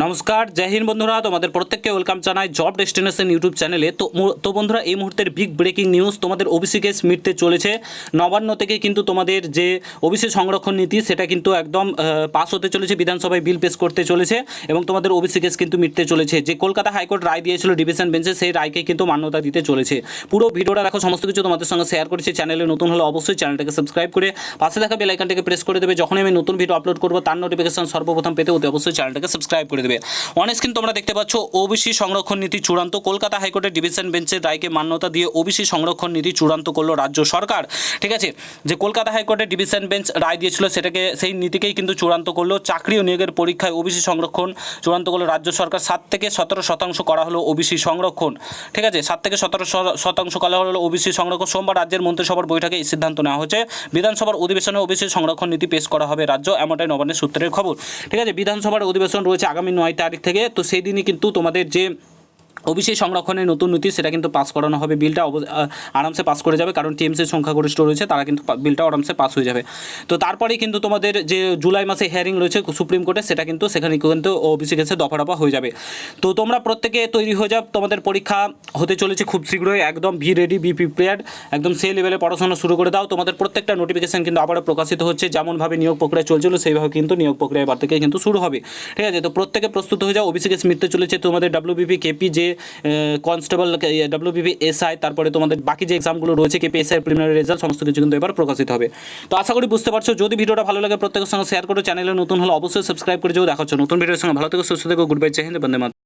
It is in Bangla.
নমস্কার, জয় হিন্দ বন্ধুরা, তোমাদের প্রত্যেককে ওয়েলকাম জানাই জব ডেস্টিনেশন ইউটিউব চ্যানেলে তো তো বন্ধুরা, এই মুহূর্তের বিগ ব্রেকিং নিউজ তোমাদের ওবিসি কেস মিটতে চলেছে। নবান্ন থেকে কিন্তু তোমাদের যে ওবিসি সংরক্ষণ নীতি, সেটা কিন্তু একদম পাস হতে চলেছে, বিধানসভায় বিল পেশ করতে চলেছে, এবং তোমাদের ওবিসি কেস কিন্তু মিটতে চলেছে। যে কলকাতা হাইকোর্ট রায় দিয়েছিল ডিভিশন বেঞ্চে সেই রায়কে কিন্তু মান্যতা দিতে চলেছে। পুরো ভিডিওটা দেখো, সমস্ত কিছু তোমাদের সঙ্গে শেয়ার করেছি। চ্যানেলে নতুন হলে অবশ্যই চ্যানেলটাকে সাবস্ক্রাইব করে, পাশে থাকা বেল আইকনটাকে প্রেস করে দেবে। যখনই আমি নতুন ভিডিও আপলোড করব, তার নোটিফিকেশন সর্বপ্রথম পেতে অতি অবশ্যই চ্যানেলটাকে সাবস্ক্রাইব করে দেবে। অনেক কিন্তু তোমরা দেখতে পাচ্ছ ওবিসি সংরক্ষণ নীতি চূড়ান্ত। কলকাতা হাইকোর্টের ডিভিশন বেঞ্চের রায়কে মান্যতা দিয়ে ওবিসি সংরক্ষণ নীতি চূড়ান্ত করল রাজ্য সরকার। ঠিক আছে? যে কলকাতা হাইকোর্টের ডিভিশন বেঞ্চ রায় দিয়েছিল সেটাকে, সেই নীতিকেই কিন্তু চূড়ান্ত করল। চাকরি ও নিয়োগের পরীক্ষায় ওবিসি সংরক্ষণ চূড়ান্ত করল রাজ্য সরকার। সাত থেকে সতেরো শতাংশ করা হলো ওবিসি সংরক্ষণ। ঠিক আছে? সাত থেকে সতেরো শতাংশ করা হলো ওবিসি সংরক্ষণ। সোমবার রাজ্যের মন্ত্রিসভার বৈঠকে এই সিদ্ধান্ত নেওয়া হয়েছে। বিধানসভার অধিবেশনে ওবিসি সংরক্ষণ নীতি পেশ করা হবে রাজ্য, এমনটাই নবান্নের সূত্রের খবর। ঠিক আছে? বিধানসভার অধিবেশন রয়েছে আগামী নয় তারিখ থেকে তো সেই দিনই কিন্তু তোমাদের যে ওবিসি সংরক্ষণের নতুন নীতি, সেটা কিন্তু পাস করানো হবে। বিলটা আরামসে পাস করে যাবে, কারণ টিএমসির সংখ্যাগরিষ্ঠ রয়েছে, তারা কিন্তু বিলটা আরামসে পাস হয়ে যাবে। তো তারপরেই কিন্তু তোমাদের যে জুলাই মাসে হিয়ারিং রয়েছে সুপ্রিম কোর্টে সেটা কিন্তু সেখানে কিন্তু ওবিসি কেসে দফা দফা হয়ে যাবে। তো তোমরা প্রত্যেকে তৈরি হয়ে যাও, তোমাদের পরীক্ষা হতে চলেছে খুব শীঘ্রই, একদম বি রেডি বি প্রিপেয়ার্ড একদম সেই লেভেলে পড়াশোনা শুরু করে দাও। তোমাদের প্রত্যেকটা নোটিফিকেশন কিন্তু আবারও প্রকাশিত হচ্ছে, যেমনভাবে নিয়োগ প্রক্রিয়া চলছিল, সেইভাবে কিন্তু নিয়োগ প্রক্রিয়া এবার থেকে কিন্তু শুরু হবে। ঠিক আছে? তো প্রত্যেকে প্রস্তুত হয়ে যাও ওবিসি কেস মিটতে চলেছে। তোমাদের ডাব্লিউবিপি কেপি যে কনস্টেবল ডাব্লিউবিবি এস আই তারপরে তোমাদের বাকি যে এক্সামগুলো রয়েছে কেপি এসআই প্রিলিমিনারি রেজাল্ট সমস্ত কিছু কিন্তু এবার প্রকাশিত হবে। তো আশা করি বুঝতে পারছ, যদি ভিডিওটা ভালো লাগে প্রত্যেকের সঙ্গে শেয়ার করো চ্যানেলে নতুন হলে অবশ্যই সাবস্ক্রাইব করে যাও। দেখাচ্ছ নতুন ভিডিওর সঙ্গে। ভালো থেকে, সুস্থ থেকে গুড বাই জয় হিন্দ, বন্দে।